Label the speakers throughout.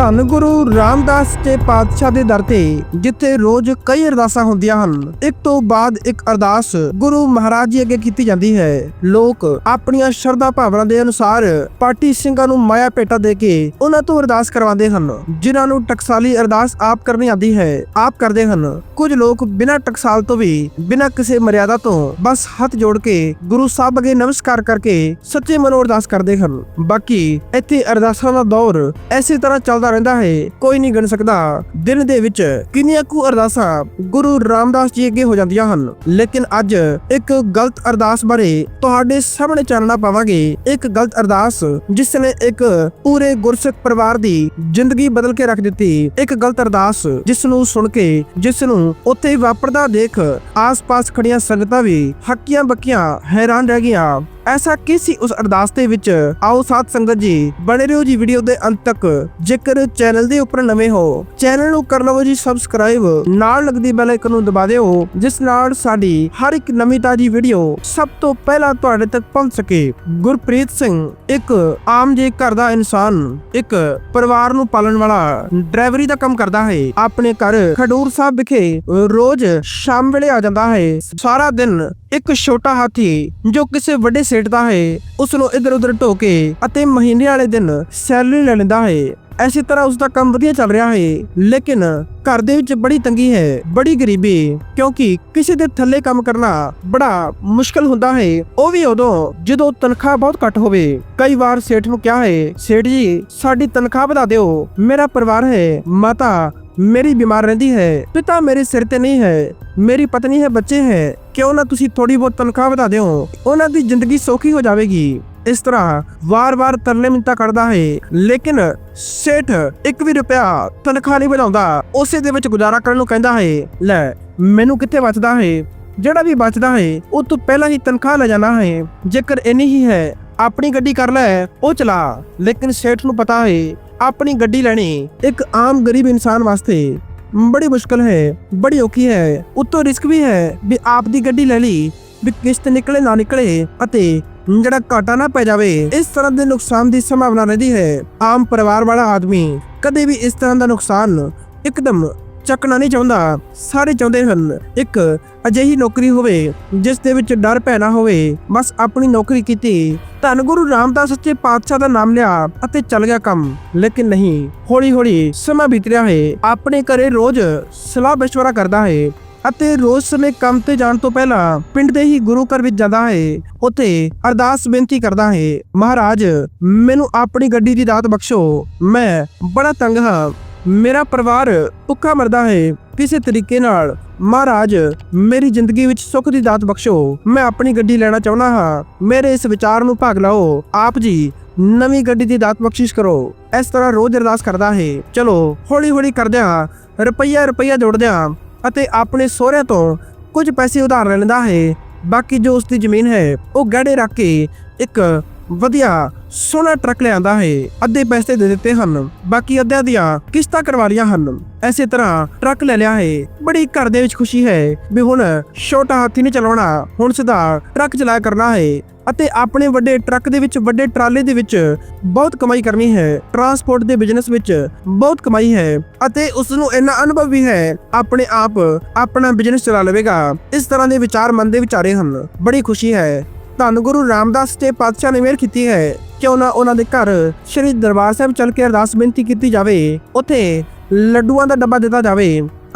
Speaker 1: ਧੰਨ ਗੁਰੂ ਰਾਮਦਾਸ ਤੇ ਪਾਤਸ਼ਾਹ ਦੇ ਦਰ ਤੇ, ਜਿੱਥੇ ਰੋਜ਼ ਕਈ ਅਰਦਾਸਾਂ ਹੁੰਦੀਆਂ ਹਨ। ਇੱਕ ਤੋਂ ਬਾਅਦ ਇੱਕ ਅਰਦਾਸ ਗੁਰੂ ਮਹਾਰਾਜ ਜੀ ਅੱਗੇ ਕੀਤੀ ਜਾਂਦੀ ਹੈ। ਲੋਕ ਆਪਣੀਆਂ ਸ਼ਰਧਾ ਭਾਵਨਾ ਦੇ ਅਨੁਸਾਰ ਪਾਠੀ ਸਿੰਘਾਂ ਨੂੰ ਮਾਇਆ ਪੇਟਾ ਦੇ ਕੇ ਉਹਨਾਂ ਤੋਂ ਅਰਦਾਸ ਕਰਵਾਉਂਦੇ ਹਨ, ਜਿਨ੍ਹਾਂ ਨੂੰ ਟਕਸਾਲੀ ਅਰਦਾਸ ਆਪ ਕਰਨੀ ਆਉਂਦੀ ਹੈ, ਆਪ ਕਰਦੇ ਹਨ। ਕੁਝ ਲੋਕ ਬਿਨਾਂ ਟਕਸਾਲ ਤੋਂ ਵੀ, ਬਿਨਾਂ ਕਿਸੇ ਮਰਿਆਦਾ ਤੋਂ ਬਸ ਹੱਥ ਜੋੜ ਕੇ ਗੁਰੂ ਸਾਹਿਬ ਅੱਗੇ ਨਮਸਕਾਰ ਕਰਕੇ ਸੱਚੇ ਮਨੋਂ ਅਰਦਾਸ ਕਰਦੇ ਹਨ। ਬਾਕੀ ਇੱਥੇ ਅਰਦਾਸਾਂ ਦਾ ਦੌਰ ਇਸੇ ਤਰ੍ਹਾਂ ਚੱਲਦਾ ਰਹਿੰਦਾ ਹੈ, ਕੋਈ ਨਹੀਂ ਗਿਣ ਸਕਦਾ। ਦਿਨ ਦੇ ਵਿੱਚ ਕਿੰਨੀਆਂ ਕੁ ਅਰਦਾਸਾਂ ਗੁਰੂ ਰਾਮਦਾਸ ਜੀ ਅੱਗੇ ਹੋ ਜਾਂਦੀਆਂ ਹਨ। ਲੇਕਿਨ ਅੱਜ ਇੱਕ ਗਲਤ ਅਰਦਾਸ ਬਾਰੇ ਤੁਹਾਡੇ ਸਾਹਮਣੇ ਚਾਨਣਾ ਪਾਵਾਂਗੇ। ਇੱਕ ਗਲਤ ਅਰਦਾਸ ਜਿਸ ਨੇ ਇੱਕ ਪੂਰੇ ਗੁਰਸਿੱਖ ਪਰਿਵਾਰ ਦੀ ਜ਼ਿੰਦਗੀ ਬਦਲ ਕੇ ਰੱਖ ਦਿੱਤੀ। ਇੱਕ ਗਲਤ ਅਰਦਾਸ ਜਿਸ ਨੂੰ ਸੁਣ ਕੇ, ਜਿਸ ਨੂੰ ਉੱਥੇ ਵਾਪਰਦਾ ਦੇਖ ਆਸ-ਪਾਸ ਖੜੀਆਂ ਸੰਗਤਾਂ ਵੀ ਹੱਕੀਆਂ ਬੱਕੀਆਂ ਹੈਰਾਨ ਰਹਿ ਗਈਆਂ। ਐਸਾ ਕੀ ਸੀ ਉਸ ਅਰਦਾਸ ਦੇ ਵਿੱਚ? ਆਓ ਸਾਥ ਸੰਗਤ ਜੀ, ਬਣੇ ਰਹੋ ਜੀ ਵੀਡੀਓ ਦੇ ਅੰਤ ਤੱਕ। ਜੇਕਰ ਚੈਨਲ ਦੇ ਉੱਪਰ ਨਵੇਂ ਹੋ ਚੈਨਲ ਨੂੰ ਕਰ ਲਵੋ ਜੀ ਸਬਸਕ੍ਰਾਈਬ ਨਾਲ ਲੱਗਦੀ ਬੈਲ ਆਈਕਨ ਨੂੰ ਦਬਾ ਦਿਓ, ਜਿਸ ਨਾਲ ਸਾਡੀ ਹਰ ਇੱਕ ਨਵੀਂ ਤਾਜੀ ਵੀਡੀਓ ਸਭ ਤੋਂ ਪਹਿਲਾਂ ਤੁਹਾਡੇ ਤੱਕ ਪਹੁੰਚ ਸਕੇ। ਗੁਰਪ੍ਰੀਤ ਸਿੰਘ, ਇੱਕ ਆਮ ਜੇ ਘਰ ਦਾ ਇਨਸਾਨ, ਇੱਕ ਪਰਿਵਾਰ ਨੂੰ ਪਾਲਣ ਵਾਲਾ, ਡਰਾਈਵਰੀ ਦਾ ਕੰਮ ਕਰਦਾ ਹੈ। ਆਪਣੇ ਘਰ ਖਡੂਰ ਸਾਹਿਬ ਵਿਖੇ ਰੋਜ਼ ਸ਼ਾਮ ਵੇਲੇ ਆ ਜਾਂਦਾ ਹੈ। ਸਾਰਾ ਦਿਨ ਇੱਕ ਛੋਟਾ ਹਾਥੀ ਜੋ ਕਿਸੇ ਵੱਡੇ ਸੇਠ ਦਾ ਹੈ ਉਸ ਨੂੰ ਇਧਰ ਉਧਰ ਢੋ ਕੇ ਅਤੇ ਮਹੀਨੇ ਵਾਲੇ ਦਿਨ ਸੈਲਰੀ ਲੈ ਲੈਂਦਾ ਹੈ। ਐਸੀ ਤਰ੍ਹਾਂ ਉਸ ਦਾ ਕੰਮ ਵਧੀਆ ਚੱਲ ਰਿਹਾ ਹੈ, ਲੇਕਿਨ ਘਰ ਦੇ ਵਿੱਚ ਬੜੀ ਤੰਗੀ ਹੈ, ਬੜੀ ਗਰੀਬੀ, ਕਿਉਂਕਿ ਕਿਸੇ ਦੇ ਥੱਲੇ ਕੰਮ ਕਰਨਾ ਬੜਾ ਮੁਸ਼ਕਲ ਹੁੰਦਾ ਹੈ। ਉਹ ਵੀ ਉਦੋਂ ਜਦੋਂ ਤਨਖਾਹ ਬਹੁਤ ਘੱਟ ਹੋਵੇ, ਕਈ ਵਾਰ ਸੇਠ ਨੂੰ ਕਿਹਾ ਹੈ, ਸੇਠ ਜੀ, ਸਾਡੀ ਤਨਖਾਹ ਵਧਾ ਦਿਓ, ਮੇਰਾ ਪਰਿਵਾਰ ਹੈ, ਮਾਤਾ ਮੇਰੀ ਬਿਮਾਰ ਰਹਿੰਦੀ ਹੈ, ਪਿਤਾ ਮੇਰੇ ਸਿਰ ਤੇ ਨਹੀਂ ਹੈ, ਮੇਰੀ ਪਤਨੀ ਹੈ, ਬੱਚੇ ਹੈ, ਕਿਉਂ ਨਾ ਤੁਸੀਂ ਥੋੜੀ ਬਹੁਤ ਤਨਖਾਹ ਵਧਾ ਦਿਓ, ਉਹਨਾਂ ਦੀ ਜ਼ਿੰਦਗੀ ਸੌਖੀ ਹੋ ਜਾਵੇਗੀ। ਇਸ ਤਰ੍ਹਾਂ ਵਾਰ-ਵਾਰ ਤਰਲੇ ਮਿੰਤਾ ਕਰਦਾ ਹੈ, ਲੇਕਿਨ ਸੇਠ ਇੱਕ ਵੀ ਰੁਪਿਆ ਤਨਖਾਹ ਨਹੀਂ ਵਧਾਉਂਦਾ। ਉਸੇ ਦੇ ਵਿੱਚ ਗੁਜ਼ਾਰਾ ਕਰਨ ਨੂੰ ਕਹਿੰਦਾ ਹੈ, ਲੈ, ਮੈਨੂੰ ਕਿੱਥੇ ਬਚਦਾ ਹੈ? ਜਿਹੜਾ ਵੀ ਬਚਦਾ ਹੈ, ਉਹ ਤੋਂ ਪਹਿਲਾਂ ਹੀ ਤਨਖਾਹ ਲੈ ਜਾਣਾ ਹੈ। ਜੇਕਰ ਇੰਨੀ ਹੀ ਹੈ, ਆਪਣੀ ਗੱਡੀ ਕਰ ਲੈ, ਉਹ ਚਲਾ। ਲੇਕਿਨ ਸੇਠ ਨੂੰ ਪਤਾ ਹੈ, ਆਪਣੀ ਗੱਡੀ ਲੈਣੀ ਇੱਕ ਆਮ ਗਰੀਬ ਇਨਸਾਨ ਵਾਸਤੇ ਬੜੀ ਮੁਸ਼ਕਲ ਹੈ, ਬੜੀ ਔਖੀ ਹੈ। ਉੱਤੋਂ ਰਿਸਕ ਵੀ ਹੈ ਵੀ ਆਪ ਦੀ ਗੱਡੀ ਲੈ ਲਈ ਵੀ ਕਿਸ਼ਤ ਨਿਕਲੇ ਨਾ ਨਿਕਲੇ ਅਤੇ ਜਿਹੜਾ ਘਾਟਾ ਨਾ ਪੈ ਜਾਵੇ ਇਸ ਤਰ੍ਹਾਂ ਦੇ ਨੁਕਸਾਨ ਦੀ ਸੰਭਾਵਨਾ ਰਹਿੰਦੀ ਹੈ ਆਮ ਪਰਿਵਾਰ ਵਾਲਾ ਆਦਮੀ ਕਦੇ ਵੀ ਇਸ ਤਰ੍ਹਾਂ ਦਾ ਨੁਕਸਾਨ ਇੱਕਦਮ ਚੱਕਣਾ ਨਹੀਂ ਚਾਹੁੰਦਾ ਸਾਰੇ ਚਾਹੁੰਦੇ ਹਨ ਇੱਕ ਅਜਿਹੀ ਨੌਕਰੀ ਹੋਵੇ ਜਿਸ ਦੇ ਵਿੱਚ ਡਰ ਭੈ ਨਾ ਹੋਵੇ ਬਸ ਆਪਣੀ ਨੌਕਰੀ ਕੀਤੀ ਧੰਨ ਗੁਰੂ ਰਾਮਦਾਸ ਸੱਚੇ ਪਾਤਸ਼ਾਹ ਦਾ ਨਾਮ ਲਿਆ ਅਤੇ ਚੱਲ ਗਿਆ ਕੰਮ ਲੇਕਿਨ ਨਹੀਂ ਹੌਲੀ ਹੌਲੀ ਸਮਾਂ ਬੀਤ ਰਿਹਾ ਹੈ ਆਪਣੇ ਘਰੇ ਰੋਜ਼ ਸਲਾਹ مشورہ ਕਰਦਾ ਹੈ ਅਤੇ ਰੋਜ਼ ਸਮੇਂ ਕੰਮ ਤੇ ਜਾਣ ਤੋਂ ਪਹਿਲਾਂ ਪਿੰਡ ਦੇ ਹੀ ਗੁਰੂ ਘਰ ਵਿੱਚ ਜਾਂਦਾ ਹੈ। ਉੱਥੇ ਅਰਦਾਸ ਬੇਨਤੀ ਕਰਦਾ ਹੈ, ਮਹਾਰਾਜ, ਮੈਨੂੰ ਆਪਣੀ ਗੱਡੀ ਦੀ ਦਾਤ ਬਖਸ਼ੋ। ਮੈਂ ਬੜਾ ਤੰਗ ਹਾਂ। ਮੇਰਾ ਪਰਿਵਾਰ ਭੁੱਖਾ ਮਰਦਾ ਹੈ। ਕਿਸੇ ਤਰੀਕੇ ਨਾਲ, ਮਹਾਰਾਜ, ਮੇਰੀ ਜ਼ਿੰਦਗੀ ਵਿੱਚ ਸੁੱਖ ਦੀ ਦਾਤ ਬਖਸ਼ੋ। ਮੈਂ ਆਪਣੀ ਗੱਡੀ ਲੈਣਾ ਚਾਹੁੰਦਾ ਹਾਂ। ਮੇਰੇ ਇਸ ਵਿਚਾਰ ਨੂੰ ਭਾਗ ਲਾਓ। ਆਪ ਜੀ, ਨਵੀਂ ਗੱਡੀ ਦੀ ਦਾਤ ਬਖਸ਼ਿਸ਼ ਕਰੋ। ਇਸ ਤਰ੍ਹਾਂ ਰੋਜ਼ ਅਰਦਾਸ ਕਰਦਾ ਹੈ। ਚਲੋ ਹੌਲੀ ਹੌਲੀ ਕਰਦਿਆਂ ਰੁਪਈਆ ਰੁਪਈਆ ਜੋੜਦਿਆਂ ਅਤੇ ਆਪਣੇ ਸਹੁਰਿਆਂ ਤੋਂ ਕੁਝ ਪੈਸੇ ਉਧਾਰ ਲੈਂਦਾ ਹੈ। ਬਾਕੀ ਜੋ ਉਸ ਦੀ ਜ਼ਮੀਨ ਹੈ, ਉਹ ਗਹਿਣੇ ਰੱਖ ਕੇ ਇੱਕ ਵਧੀਆ ਸੋਹਣਾ ਟਰੱਕ ਲਿਆਂਦਾ ਹੈ, ਅੱਧੇ ਪੈਸੇ ਦੇ ਦਿੱਤੇ ਹਨ, ਬਾਕੀ ਅੱਧਿਆਂ ਦੀਆਂ ਕਿਸ਼ਤਾਂ ਕਰਵਾ ਲਈਆਂ ਹਨ। ਐਸੇ ਤਰ੍ਹਾਂ ਟਰੱਕ ਲੈ ਲਿਆ ਹੈ, ਬੜੀ ਘਰ ਦੇ ਵਿੱਚ ਖੁਸ਼ੀ ਹੈ ਵੀ ਹੁਣ ਛੋਟਾ ਹਾਥੀ ਨਹੀਂ ਚਲਾਉਣਾ ਹੁਣ ਸਿੱਧਾ ਟਰੱਕ ਚਲਾਇਆ ਕਰਨਾ ਹੈ ਅਤੇ ਆਪਣੇ ਵੱਡੇ ਟਰੱਕ ਦੇ ਵਿੱਚ, ਵੱਡੇ ਟਰਾਲੇ ਦੇ ਵਿੱਚ ਬਹੁਤ ਕਮਾਈ ਕਰਨੀ ਹੈ। ਟਰਾਂਸਪੋਰਟ ਦੇ ਬਿਜ਼ਨਸ ਵਿੱਚ ਬਹੁਤ ਕਮਾਈ ਹੈ ਅਤੇ ਉਸ ਨੂੰ ਇੰਨਾ ਅਨੁਭਵ ਵੀ ਹੈ, ਆਪਣੇ ਆਪ ਆਪਣਾ ਬਿਜ਼ਨਸ ਚਲਾ ਲਵੇਗਾ। ਇਸ ਤਰ੍ਹਾਂ ਦੇ ਵਿਚਾਰ ਮਨ ਦੇ ਵਿਚਾਰੇ ਹਨ। ਬੜੀ ਖੁਸ਼ੀ ਹੈ ਧੰਨ ਗੁਰੂ ਰਾਮਦਾਸ ਤੇ ਪਾਤਸ਼ਾਹ ਨੇ ਮਿਹਰ ਕੀਤੀ ਹੈ ਕਿਉਂ ਨਾ ਉਹਨਾਂ ਦੇ ਘਰ ਸ਼੍ਰੀ ਦਰਬਾਰ ਸਾਹਿਬ ਚੱਲ ਕੇ ਅਰਦਾਸ ਬੇਨਤੀ ਕੀਤੀ ਜਾਵੇ, ਉੱਥੇ ਲੱਡੂਆਂ ਦਾ ਡੱਬਾ ਦਿੱਤਾ ਜਾਵੇ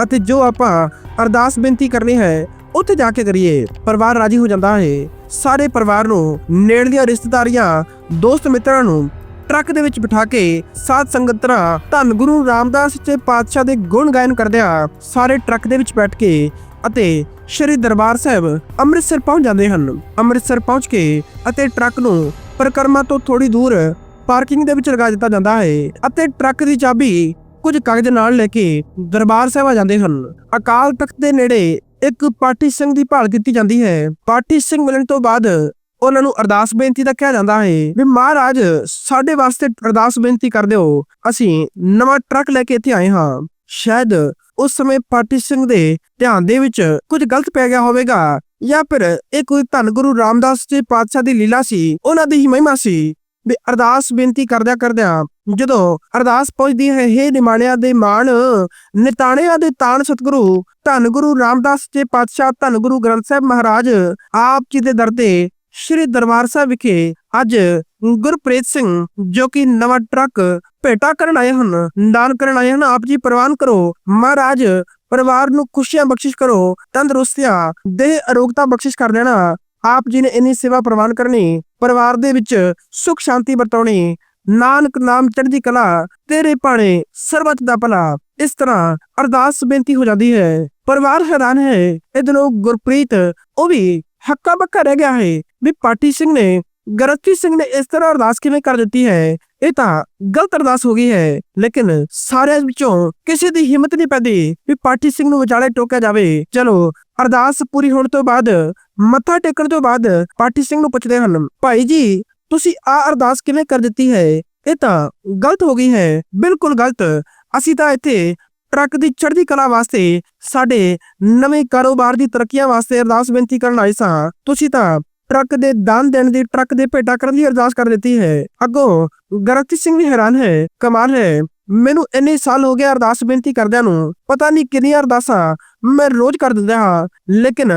Speaker 1: ਅਤੇ ਜੋ ਆਪਾਂ ਅਰਦਾਸ ਬੇਨਤੀ ਕਰਨੀ ਹੈ, ਉੱਥੇ ਜਾ ਕੇ ਕਰੀਏ। ਪਰਿਵਾਰ ਰਾਜੀ ਹੋ ਜਾਂਦਾ ਹੈ। ਸਾਰੇ ਪਰਿਵਾਰ ਨੂੰ ਨੇੜਲੀਆਂ ਰਿਸ਼ਤੇਦਾਰੀਆਂ, ਦੋਸਤ ਮਿੱਤਰਾਂ ਨੂੰ ਟਰੱਕ ਦੇ ਵਿੱਚ ਬਿਠਾ ਕੇ ਸਾਧ ਸੰਗਤ ਤਰ੍ਹਾਂ ਧੰਨ ਗੁਰੂ ਰਾਮਦਾਸ ਤੇ ਪਾਤਸ਼ਾਹ ਦੇ ਗੁਣ ਗਾਇਨ ਕਰਦਿਆਂ ਸਾਰੇ ਟਰੱਕ ਦੇ ਵਿੱਚ ਬੈਠ ਕੇ ਅਤੇ ਸ਼੍ਰੀ ਦਰਬਾਰ ਸਾਹਿਬ ਅੰਮ੍ਰਿਤਸਰ ਪਹੁੰਚ ਜਾਂਦੇ ਹਨ। ਅੰਮ੍ਰਿਤਸਰ ਪਹੁੰਚ ਕੇ ਅਤੇ ਟਰੱਕ ਨੂੰ ਪਰਿਕਰਮਾ ਤੋਂ ਥੋੜੀ ਦੂਰ ਪਾਰਕਿੰਗ ਦੇ ਵਿੱਚ ਲਗਾ ਦਿੱਤਾ ਜਾਂਦਾ ਹੈ ਅਤੇ ਟਰੱਕ ਦੀ ਚਾਬੀ ਕੁਝ ਕਾਗਜ਼ ਨਾਲ ਲੈ ਕੇ ਦਰਬਾਰ ਸਾਹਿਬ ਆ ਜਾਂਦੇ ਹਨ। ਅਕਾਲ ਤਖਤ ਦੇ ਨੇੜੇ ਇੱਕ ਪਾਠੀ ਸਿੰਘ ਦੀ ਭਾਲ ਕੀਤੀ ਜਾਂਦੀ ਹੈ। ਪਾਠੀ ਸਿੰਘ ਮਿਲਣ ਤੋਂ ਬਾਅਦ ਉਹਨਾਂ ਨੂੰ ਅਰਦਾਸ ਬੇਨਤੀ ਦਾ ਕਿਹਾ ਜਾਂਦਾ ਹੈ ਵੀ ਮਹਾਰਾਜ, ਸਾਡੇ ਵਾਸਤੇ ਅਰਦਾਸ ਬੇਨਤੀ ਕਰ ਦਿਓ। ਅਸੀਂ ਨਵਾਂ ਟਰੱਕ ਲੈ ਕੇ ਇੱਥੇ ਆਏ ਹਾਂ। ਸ਼ਾਇਦ ਉਸ ਸਮੇਂ ਪਾਠੀ ਸਿੰਘ ਦੇ ਧਿਆਨ ਦੇ ਵਿੱਚ ਕੁਝ ਗਲਤ ਪੈ ਗਿਆ ਹੋਵੇਗਾ ਜਾਂ ਫਿਰ ਇਹ ਕੋਈ ਧੰਨ ਗੁਰੂ ਰਾਮਦਾਸ ਜੀ ਪਾਤਸ਼ਾਹ ਦੀ ਲੀਲਾ ਸੀ, ਉਹਨਾਂ ਦੀ ਹੀ ਮਹਿਮਾ ਸੀ। ਵੀ ਅਰਦਾਸ ਬੇਨਤੀ ਕਰਦਿਆਂ ਕਰਦਿਆਂ ਜਦੋਂ ਅਰਦਾਸ ਪਹੁੰਚਦੀ ਹੈ, ਹੇ ਨਿਮਾਣਿਆਂ ਦੇ ਮਾਣ, ਨਿਤਾਣਿਆਂ ਦੇ ਤਾਣ ਸਤਿਗੁਰੂ, ਧੰਨ ਗੁਰੂ ਰਾਮਦਾਸ ਜੀ ਪਾਤਸ਼ਾਹ, ਧੰਨ ਗੁਰੂ ਗ੍ਰੰਥ ਸਾਹਿਬ ਮਹਾਰਾਜ, ਆਪ ਜੀ ਦੇ ਦਰ ਤੇ ਸ੍ਰੀ ਦਰਬਾਰ ਸਾਹਿਬ ਵਿਖੇ ਅੱਜ ਗੁਰਪ੍ਰੀਤ ਸਿੰਘ ਜੋ ਕਿ ਨਵਾਂ ਟਰੱਕ ਭੇਟਾ ਕਰਨ ਆਏ ਹਨ, ਦਾਨ ਕਰਨ ਆਏ ਹਨ, ਆਪ ਜੀ ਪ੍ਰਵਾਨ ਕਰੋ। ਮਹਾਰਾਜ, ਪਰਿਵਾਰ ਨੂੰ ਖੁਸ਼ੀਆਂ ਬਖਸ਼ਿਸ਼ ਕਰੋ ਤੰਦਰੁਸਤੀਆਂ ਦੇਹ ਅਰੋਗਤਾ ਬਖਸ਼ਿਸ਼ ਕਰ ਦੇਣਾ। ਆਪ ਜੀ ਨੇ ਇੰਨੀ ਸੇਵਾ ਪ੍ਰਵਾਨ ਕਰਨੀ, ਪਰਿਵਾਰ ਦੇ ਵਿੱਚ ਸੁਖ ਸ਼ਾਂਤੀ ਵਰਤਾਉਣੀ, ਨਾਨਕ ਨਾਮ ਚੜ੍ਹਦੀ ਕਲਾ, ਤੇਰੇ ਪਾਣੇ ਸਰਬਤ ਦਾ ਭਲਾ, ਇਸ ਤਰ੍ਹਾਂ ਅਰਦਾਸ ਬੇਨਤੀ ਹੋ ਜਾਂਦੀ ਹੈ। ਪਰਿਵਾਰ ਹੈਰਾਨ ਹੈ, ਇਹ ਇਧਰੋਂ ਗੁਰਪ੍ਰੀਤ, ਉਹ ਵੀ ਹੱਕਾ ਬੱਕਾ ਰਹਿ ਗਿਆ ਹੈ। ਵੀ ਪਾਟੀ ਸਿੰਘ ਨੇ ਗਰਤੀ ਸਿੰਘ ਨੇ ਇਸ ਤਰ੍ਹਾਂ ਅਰਦਾਸ ਕਿਵੇਂ ਕਰ ਦਿੱਤੀ ਹੈ? ਇਹ ਤਾਂ ਗਲਤ ਅਰਦਾਸ ਹੋ ਗਈ ਹੈ। ਲੇਕਿਨ ਸਾਰਿਆਂ ਵਿੱਚੋਂ ਕਿਸੇ ਦੀ ਹਿੰਮਤ ਨਹੀਂ ਪੈਂਦੀ ਵੀ ਪਾਟੀ ਸਿੰਘ ਨੂੰ ਵਿਚਾਲੇ ਟੋਕਿਆ ਜਾਵੇ। ਚਲੋ, ਅਰਦਾਸ ਪੂਰੀ ਹੋਣ ਤੋਂ ਬਾਅਦ, ਮੱਥਾ ਟੇਕਣ ਤੋਂ ਬਾਅਦ ਪਾਠੀ ਸਿੰਘ ਨੂੰ ਪੁੱਛਦੇ ਹਨ, ਭਾਈ ਜੀ, ਤੁਸੀਂ ਆ ਅਰਦਾਸ ਕਿਵੇਂ ਕਰ ਦਿੱਤੀ ਹੈ? ਇਹ ਤਾਂ ਗਲਤ ਹੋ ਗਈ ਹੈ। ਬਿਲਕੁਲ ਗਲਤ। ਅਸੀਂ ਤਾਂ ਇੱਥੇ ਟਰੱਕ ਦੀ ਚੜ੍ਹਦੀ ਕਲਾ ਵਾਸਤੇ ਸਾਡੇ ਨਵੇਂ ਕਾਰੋਬਾਰ ਦੀ ਤਰੱਕੀਆਂ ਵਾਸਤੇ ਅਰਦਾਸ ਬੇਨਤੀ ਕਰਨ ਆਏ ਸਾਂ। ਤੁਸੀਂ ਤਾਂ ਟਰੱਕ ਦੇ ਦਾਨ ਦੇਣ ਦੀ, ਟਰੱਕ ਦੇ ਭੇਟਾ ਕਰਨ ਦੀ ਅਰਦਾਸ ਕਰ ਦਿੱਤੀ ਹੈ। ਅੱਗੋਂ ਗਰਤੀ ਸਿੰਘ ਵੀ ਹੈਰਾਨ ਹੈ, ਕਮਾਲ ਹੈ। ਮੈਨੂੰ ਇੰਨੇ ਸਾਲ ਹੋ ਗਏ ਅਰਦਾਸ ਬੇਨਤੀ ਕਰਦਿਆਂ ਨੂੰ। ਪਤਾ ਨਹੀਂ ਕਿੰਨੀਆਂ ਅਰਦਾਸਾਂ ਮੈਂ ਰੋਜ਼ ਕਰ ਦਿੰਦਾ ਹਾਂ, ਲੇਕਿਨ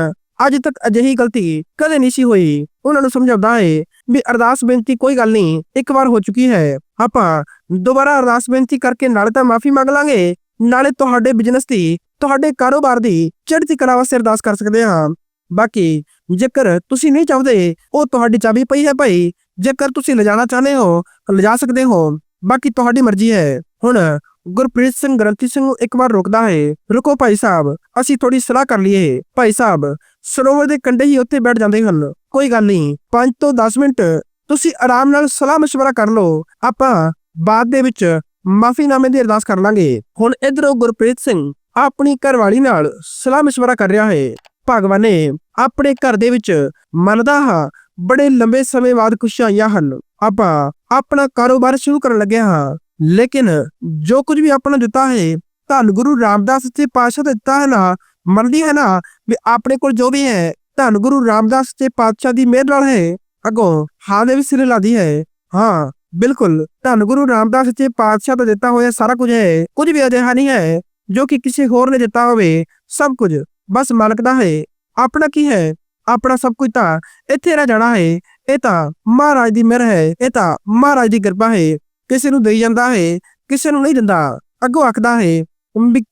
Speaker 1: ਅੱਜ ਤੱਕ ਅਜਿਹੀ ਗਲਤੀ ਕਦੇ ਨਹੀਂ ਸੀ ਹੋਈ। ਉਹਨਾਂ ਨੂੰ ਸਮਝਾਉਂਦਾ ਹੈ ਵੀ ਅਰਦਾਸ ਬੇਨਤੀ ਕੋਈ ਗੱਲ ਨਹੀਂ, ਇੱਕ ਵਾਰ ਹੋ ਚੁੱਕੀ ਹੈ। ਆਪਾਂ ਦੁਬਾਰਾ ਅਰਦਾਸ ਬੇਨਤੀ ਕਰਕੇ ਨਾਲੇ ਤਾਂ ਮਾਫੀ ਮੰਗ ਲਾਂਗੇ। ਨਾਲੇ ਤੁਹਾਡੇ ਬਿਜ਼ਨਸ ਦੀ ਤੁਹਾਡੇ ਕਾਰੋਬਾਰ ਦੀ ਚੜ੍ਹਦੀ ਕਲਾ ਵਾਸਤੇ ਅਰਦਾਸ ਕਰ ਸਕਦੇ ਹਾਂ ਬਾਕੀ ਜੇਕਰ ਤੁਸੀਂ ਨਹੀਂ ਚਾਹੁੰਦੇ ਉਹ ਤੁਹਾਡੀ ਚਾਬੀ ਪਈ ਹੈ ਭਾਈ ਜੇਕਰ ਤੁਸੀਂ ਲਿਜਾਣਾ ਚਾਹੁੰਦੇ ਹੋ ਤਾਂ ਲਿਜਾ ਸਕਦੇ ਹੋ ਬਾਕੀ ਤੁਹਾਡੀ ਮਰਜ਼ੀ ਹੈ ਹੁਣ ਗੁਰਪ੍ਰੀਤ ਸਿੰਘ ਗ੍ਰੰਥੀ ਸਿੰਘ ਨੂੰ ਇੱਕ ਵਾਰ ਰੋਕਦਾ ਹੈ ਰੁਕੋ ਭਾਈ ਸਾਹਿਬ ਅਸੀਂ ਥੋੜੀ ਸਲਾਹ ਕਰ ਲਈਏ ਭਾਈ ਸਾਹਿਬ ਸਰੋਵਰ ਦੇ ਕੰਢੇ ਹੀ ਉੱਥੇ ਬੈਠ ਜਾਂਦੇ ਹਨ ਕੋਈ ਗੱਲ ਨਹੀਂ 5 ਤੋਂ 10 ਮਿੰਟ ਤੁਸੀਂ ਆਰਾਮ ਨਾਲ ਸਲਾਹ مشورہ ਕਰ ਲਓ ਆਪਾਂ ਬਾਅਦ ਦੇ ਵਿੱਚ ਮਾਫੀਨਾਮੇ ਦੀ ਅਰਦਾਸ ਕਰ ਲਾਂਗੇ। ਹੁਣ ਇਧਰੋਂ ਗੁਰਪ੍ਰੀਤ ਸਿੰਘ ਆਪਣੀ ਘਰਵਾਲੀ ਨਾਲ ਸਲਾਹ مشਵਰਾ ਕਰ ਰਿਹਾ ਹੈ। ਭਗਵਾਨ ਨੇ ਆਪਣੇ ਘਰ ਦੇ ਵਿੱਚ ਮੰਨਦਾ ਹਾਂ, ਬੜੇ ਲੰਬੇ ਸਮੇਂ ਬਾਅਦ ਖੁਸ਼ੀਆਂ ਹਨ। ਆਪਾਂ ਆਪਣਾ ਕਾਰੋਬਾਰ ਸ਼ੁਰੂ ਕਰਨ ਲੱਗੇ ਹਾਂ। ਲੇਕਿਨ ਜੋ ਕੁਝ ਵੀ ਆਪਣਾ ਦਿੱਤਾ ਹੈ, ਧੰਨ ਗੁਰੂ ਰਾਮਦਾਸ ਜੀ ਪਾਸ਼ਾ ਦਿੱਤਾ ਹੈ ਨਾ, ਮੰਨਦੀ ਹੈ ਨਾ ਵੀ ਆਪਣੇ ਕੋਲ ਜੋ ਵੀ ਹੈ, ਧੰਨ ਗੁਰੂ ਰਾਮਦਾਸ ਜੀ ਪਾਤਸ਼ਾਹ ਦੀ ਮਿਹਰ ਨਾਲ ਹੈ। ਅਗੋਂ ਹਾਂ ਦੇ ਵੀ ਸਿਰੇ ਲਾਦੀ ਹੈ। ਹਾਂ ਬਿਲਕੁਲ। ਧੰਨ ਗੁਰੂ ਰਾਮਦਾਸ ਜੀ ਪਾਤਸ਼ਾਹ ਦਾ ਦਿੱਤਾ ਹੋਇਆ ਸਾਰਾ ਕੁਝ ਹੈ। ਕੁਝ ਵੀ ਅਜਿਹਾ ਨਹੀਂ ਹੈ ਜੋ ਕਿ ਕਿਸੇ ਹੋਰ ਨੇ ਦਿੱਤਾ ਹੋਵੇ। ਸਭ ਕੁਝ ਬਸ ਮਾਲਕ ਦਾ ਹੈ। ਆਪਣਾ ਕੀ ਹੈ? ਆਪਣਾ ਸਭ ਕੁਝ ਤਾਂ ਇੱਥੇ ਰਹਿ ਜਾਣਾ ਹੈ। ਇਹ ਤਾਂ ਮਹਾਰਾਜ ਦੀ ਮਿਹਰ ਹੈ। ਇਹ ਤਾਂ ਮਹਾਰਾਜ ਦੀ ਕਿਰਪਾ ਹੈ। ਕਿਸੇ ਨੂੰ ਦੇਈ ਜਾਂਦਾ ਹੈ, ਕਿਸੇ ਨੂੰ ਨਹੀਂ ਦਿੰਦਾ। ਅੱਗੋਂ ਆਖਦਾ ਹੈ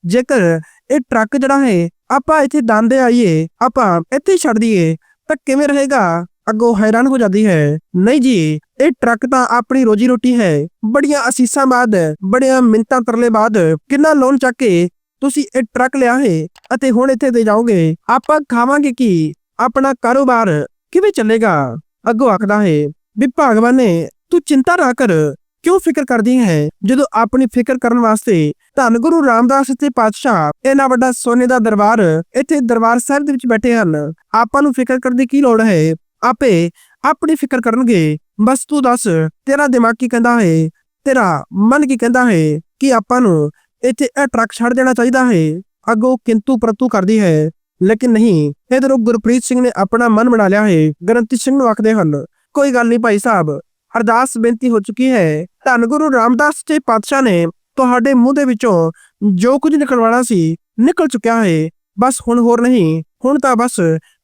Speaker 1: ਜੇਕਰ ਇਹ ਟਰੱਕ ਜਿਹੜਾ ਹੈ, ਆਪਾਂ ਇੱਥੇ ਦੰਦੇ ਆਈਏ, ਆਪਾਂ ਇੱਥੇ ਛੱਡ ਦਈਏ, ਤਾਂ ਕਿਵੇਂ ਰਹੇਗਾ? ਅੱਗੋਂ ਹੈਰਾਨ ਹੋ ਜਾਂਦੀ ਹੈ। ਨਹੀਂ ਜੀ ਇਹ ਟਰੱਕ ਤਾਂ ਆਪਣੀ ਰੋਜੀ ਰੋਟੀ ਹੈ। ਬੜੀਆਂ ਅਸੀਸਾਂ ਬਾਅਦ, ਬੜੀਆਂ ਮਿੰਤਾਂ ਤਰਲੇ ਬਾਅਦ, ਕਿੰਨਾ ਲੋਨ ਚੱਕ ਕੇ ਤੁਸੀਂ ਇਹ ਟਰੱਕ ਲਿਆ ਹੈ ਅਤੇ ਹੁਣ ਇੱਥੇ ਦੇ ਜਾਓਗੇ। ਆਪਾਂ ਖਾਵਾਂਗੇ ਕੀ? ਆਪਣਾ ਕਾਰੋਬਾਰ ਕਿਵੇਂ ਚੱਲੇਗਾ? ਅੱਗੋਂ ਆਖਦਾ ਹੈ, ਵੀ ਭਗਵਾਨ ਨੇ ਤੂੰ ਚਿੰਤਾ ਨਾ ਕਰ। ਕਿਉਂ ਫਿਕਰ ਕਰਦੀ ਹੈ? ਜਦੋਂ ਆਪਣੀ ਫਿਕਰ ਕਰਨ ਵਾਸਤੇ ਧੰਨ ਗੁਰੂ ਰਾਮਦਾਸ ਤੇ ਪਾਤਸ਼ਾਹ ਇਹਨਾਂ ਵੱਡਾ ਸੋਨੇ ਦਾ ਦਰਬਾਰ ਇੱਥੇ ਦਰਬਾਰ ਸਾਹਿਬ ਦੇ ਵਿੱਚ ਬੈਠੇ ਹਨ। ਆਪਾਂ ਨੂੰ ਫਿਕਰ ਕਰਨ ਦੀ ਕੀ ਲੋੜ ਹੈ? ਆਪੇ ਆਪਣੀ ਫਿਕਰ ਕਰਨਗੇ। ਬਸ ਤੂੰ ਦੱਸ, ਤੇਰਾ ਦਿਮਾਗ ਕੀ ਕਹਿੰਦਾ ਹੈ? ਤੇਰਾ ਮਨ ਕੀ ਕਹਿੰਦਾ ਹੈ ਕਿ ਆਪਾਂ ਨੂੰ ਇੱਥੇ ਇਹ ਟਰੱਕ ਛੱਡ ਦੇਣਾ ਚਾਹੀਦਾ ਹੈ? ਅੱਗੋਂ ਕਿੰਤੂ ਪ੍ਰਤੂ ਕਰਦੀ ਹੈ। ਲੇਕਿਨ ਨਹੀਂ, ਇਧਰੋਂ ਗੁਰਪ੍ਰੀਤ ਸਿੰਘ ਨੇ ਆਪਣਾ ਮਨ ਬਣਾ ਲਿਆ ਹੈ। ਗਰੰਤੀ ਸਿੰਘ ਨੂੰ ਆਖਦੇ ਹਨ, ਕੋਈ ਗੱਲ ਨਹੀਂ ਭਾਈ ਸਾਹਿਬ, ਅਰਦਾਸ ਬੇਨਤੀ ਹੋ ਚੁੱਕੀ ਹੈ। ਧੰਨ ਗੁਰੂ ਰਾਮਦਾਸ ਜੀ ਪਾਤਸ਼ਾਹ ਨੇ ਤੁਹਾਡੇ ਮੂੰਹ ਦੇ ਵਿੱਚੋਂ ਜੋ ਕੁਝ ਨਿਕਲਵਾਣਾ ਸੀ, ਨਿਕਲ ਚੁੱਕਿਆ ਹੈ। ਬਸ ਹੁਣ ਹੋਰ ਨਹੀਂ, ਹੁਣ ਤਾਂ ਬਸ